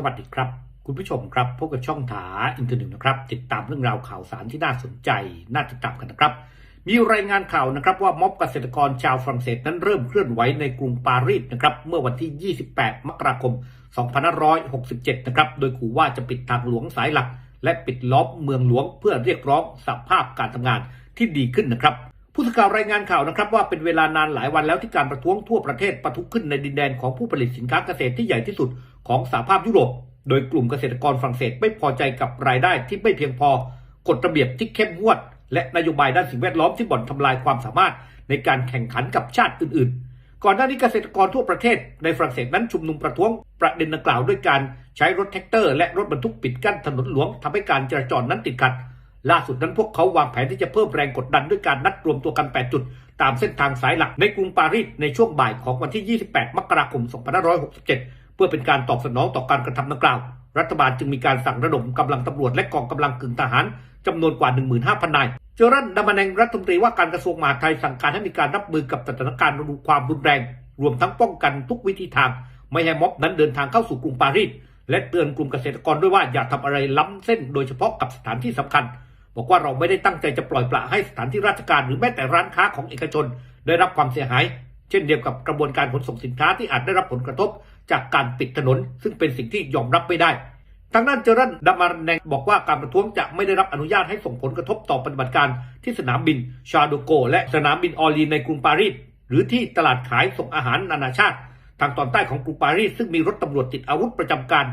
สวัสดีครับ คุณผู้ชมครับพบกับช่องถาอินเทอร์เน็ตนะครับ ติดตามเรื่องราวข่าวสารที่น่าสนใจน่าติดตามกันนะครับ มีรายงานข่าวนะครับว่าม็อบเกษตรกรชาวฝรั่งเศสนั้นเริ่มเคลื่อนไหวในกรุงปารีสนะครับเมื่อวันที่ 28 มกราคม 2567 นะครับโดยขู่ว่าจะปิดทางหลวงสายหลัก และปิดล้อมเมืองหลวงเพื่อเรียกร้องสภาพการทำงานที่ดีขึ้นนะครับผู้สื่อข่าวรายงานข่าวนะครับว่าเป็นเวลานานหลายวันแล้วที่การประท้วงทั่วประเทศปะทุขึ้นในดินแดนของผู้ผลิตสินค้าเกษตรที่ใหญ่ที่สุด ของสหภาพยุโรป โดยกลุ่มเกษตรกรฝรั่งเศสไม่พอใจกับรายได้ที่ไม่เพียงพอกฎระเบียบที่เข้มงวด และนโยบายด้านสิ่งแวดล้อมที่บ่อนทำลายความสามารถในการแข่งขันกับชาติอื่น ๆ ก่อนหน้านี้เกษตรกรทั่วประเทศในฝรั่งเศสนั้นชุมนุมประท้วงประเด็นดังกล่าวด้วยการใช้รถแท็กเตอร์และรถบรรทุกปิดกั้นถนนหลวงทำให้การจราจรนั้นติดขัด ล่าสุดนั้นพวกเขาวางแผนที่จะเพิ่มแรงกดดันด้วยการนัดรวมตัวกัน 8 จุด ตามเส้นทางสายหลักในกรุงปารีสในช่วงบ่ายของวันที่ 28 มกราคม 2567 เพื่อเป็นการตอบสนองต่อการกระทำดังกล่าว รัฐบาลจึงมีการสั่งระดมกำลังตำรวจและกองกำลังกึ่งทหารจำนวนกว่า 15,000 นาย เจอรันดามาแนงรัฐมนตรีว่าการกระทรวงมหาดไทยสั่งการให้มีการรับมือกับสถานการณ์รุความรุนแรง รวมทั้งป้องกันทุกวิธีทาง ไม่ให้ม็อบนั้นเดินทางเข้าสู่กรุงปารีส และเตือนกลุ่มเกษตรกรด้วยว่าอย่าทำอะไรล้ำเส้น โดยเฉพาะกับสถานที่สำคัญ บอกว่าเราไม่ได้ตั้งใจจะปล่อยปละให้สถานที่ราชการหรือแม้แต่ร้านค้าของเอกชน ได้รับความเสียหาย เช่นเดียวกับกระบวนการขนส่งสินค้าที่อาจได้รับผลกระทบ จากการปิดถนน ซึ่งเป็นสิ่งที่ยอมรับไม่ได้ทางด้านเจอรันดามาแนงบอกว่าการประท้วงจะไม่ได้รับอนุญาตให้ส่งผลกระทบต่อปฏิบัติการที่สนามบินชาโดโก และสนามบินออลีในกรุงปารีสหรือที่ตลาดขายส่งอาหารนานาชาติ ทางตอนใต้ของกรุงปารีสซึ่งมีรถตำรวจติดอาวุธประจำการ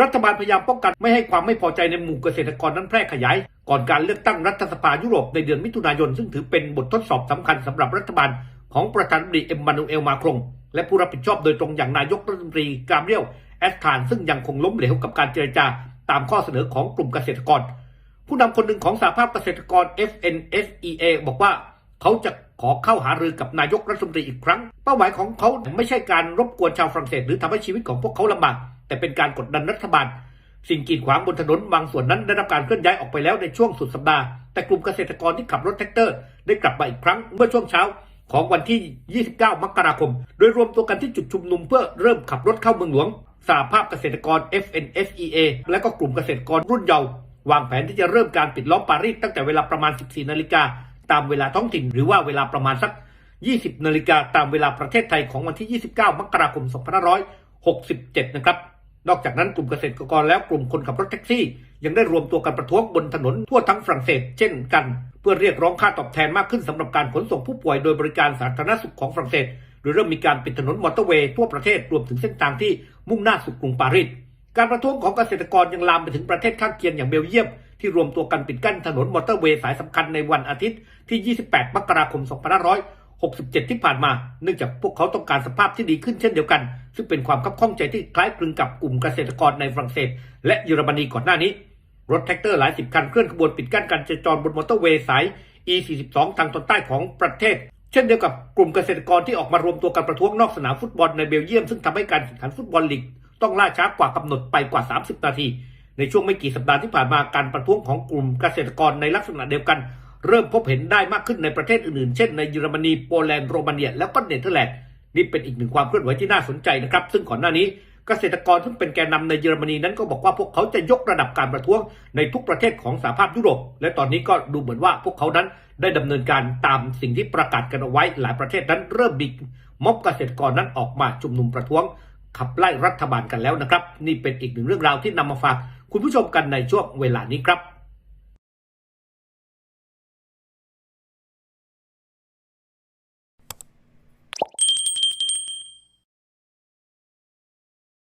รัฐบาลพยายามป้องกันไม่ให้ความไม่พอใจในหมู่เกษตรกรนั้นแพร่ขยาย ก่อนการเลือกตั้งรัฐสภายุโรปในเดือนมิถุนายนซึ่งถือเป็นบททดสอบสำคัญสำหรับรัฐบาลของประธานาธิบดีเอ็มมานูเอลมาครง และผู้รับผิดชอบโดยตรงอย่างนายกรัฐมนตรีกาเบรียลแอสคานซึ่งยังคงล้มเหลวกับการเจรจาตามข้อเสนอของกลุ่มเกษตรกร ผู้นำคนหนึ่งของสหภาพเกษตรกร FNSEA บอกว่าเขาจะขอเข้าหารือกับนายกรัฐมนตรีอีกครั้ง เป้าหมายของเขาไม่ใช่การรบกวนชาวฝรั่งเศสหรือทำให้ชีวิตของพวกเขาลำบาก แต่เป็นการกดดันรัฐบาล สิ่งกีดขวางบนถนนบางส่วนนั้นได้รับการเคลื่อนย้ายออกไปแล้วในช่วงสุดสัปดาห์ แต่กลุ่มเกษตรกรที่ขับรถแท็กเตอร์ ได้กลับมาอีกครั้งเมื่อช่วงเช้า ของวันที่ 29 มกราคม โดยรวมตัวกันที่จุดชุมนุมเพื่อเริ่มขับรถเข้าเมืองหลวงสหภาพเกษตรกร FNFEA และก็กลุ่มเกษตรกรรุ่นเยาว์วางแผนที่จะเริ่มการปิดล้อมปารีสตั้งแต่เวลาประมาณ 14 นาฬิกาตามเวลาท้องถิ่นหรือว่าเวลาประมาณสัก 20 นาฬิกาตามเวลาประเทศไทยของวันที่ 29 มกราคม 2567 นะครับ นอกจากนั้นกลุ่มเกษตรกรแล้วกลุ่มคนขับรถแท็กซี่ ยังได้รวมตัวกันประท้วงบนถนนทั่วทั้งฝรั่งเศสเช่นกัน เพื่อเรียกร้องค่าตอบแทนมากขึ้นสำหรับการขนส่งผู้ป่วยโดยบริการสาธารณสุขของฝรั่งเศสโดยเริ่มมีการปิดถนนมอเตอร์เวย์ทั่วประเทศรวมถึงเส้นทางที่มุ่งหน้าสู่กรุงปารีสการประท้วงของเกษตรกรยังลามไปถึงประเทศข้างเคียงอย่างเบลเยียม ที่รวมตัวกันปิดกั้นถนนมอเตอร์เวย์สายสำคัญในวันอาทิตย์ที่ 28 มกราคม 2567 ที่ผ่านมา เนื่องจากพวกเขาต้องการสภาพที่ดีขึ้นเช่นเดียวกัน ซึ่งเป็นความคับข้องใจที่คล้ายคลึงกับกลุ่มเกษตรกรในฝรั่งเศส และเยอรมนีก่อนหน้านี้ รถแท็กเตอร์หลายสิบคันเคลื่อนขบวนปิดกั้นการจราจรบนมอเตอร์เวย์สาย E42 ทางตอนใต้ของประเทศ เช่นเดียวกับกลุ่มเกษตรกรที่ออกมารวมตัวกันประท้วงนอกสนามฟุตบอลในเบลเยียม ซึ่งทำให้การแข่งขันฟุตบอลลีกต้องล่าช้ากว่ากำหนดไปกว่า 30 นาที ในช่วงไม่กี่สัปดาห์ที่ผ่านมาการประท้วงของกลุ่มเกษตรกรในลักษณะเดียวกัน เริ่มพบเห็นได้มากขึ้นในประเทศอื่นๆ เช่นในเยอรมนีโปแลนด์โรมาเนีย แล้วก็เนเธอร์แลนด์นี่เป็นอีกหนึ่งความเคลื่อนไหวที่น่าสนใจนะครับ ซึ่งก่อนหน้านี้ เกษตรกรซึ่งเป็นแกนนำในเยอรมนีนั้นก็บอกว่าพวกเขาจะยกระดับการประท้วงในทุกประเทศของสหภาพยุโรป และตอนนี้ก็ดูเหมือนว่าพวกเขานั้นได้ดำเนินการตามสิ่งที่ประกาศกันเอาไว้ หลายประเทศนั้นเริ่มมีม็อบเกษตรกรนั้นออกมาชุมนุมประท้วง ขับไล่รัฐบาลกันแล้วนะครับ นี่เป็นอีกหนึ่งเรื่องราวที่นำมาฝากคุณผู้ชมกันในช่วงเวลานี้ครับ